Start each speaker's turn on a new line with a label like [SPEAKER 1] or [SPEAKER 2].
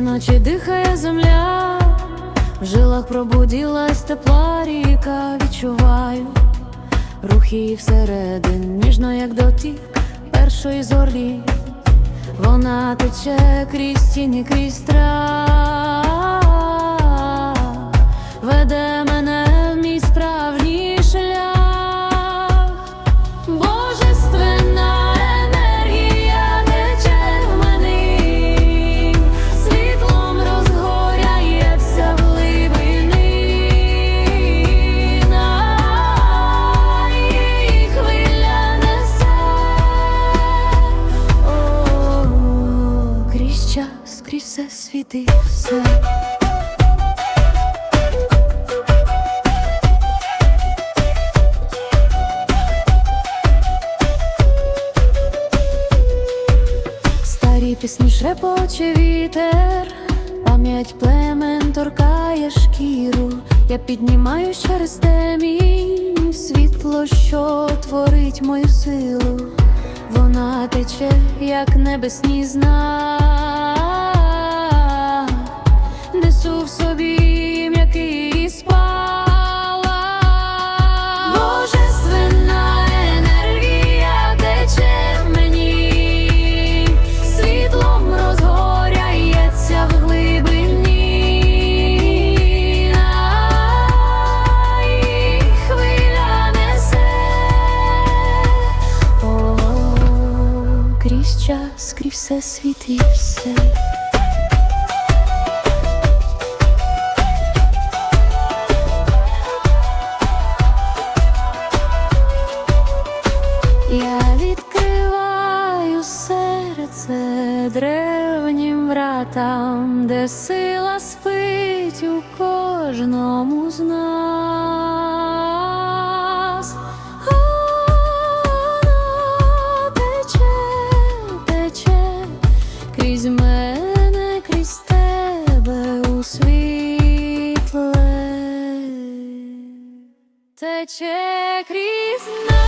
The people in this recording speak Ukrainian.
[SPEAKER 1] наче дихає земля, в жилах пробуділась тепла ріка, відчуваю рухи її всередин, ніжно, як дотік першої зорі. Вона тече крізь тіні, крізь страх, веде світи все. Старі пісні шрепоче вітер, пам'ять племен торкає шкіру. Я піднімаю через темінь світло, що творить мою силу. Вона тече, як небесні зна, несу в собі м'який спала. Божественна енергія тече мені, світлом розгоряється в її хвиля несе. О, час, крізь все світ і все. Древнім вратам, де сила спить у кожному з нас. Вона тече, тече крізь мене, крізь тебе у світле. Тече крізь нас.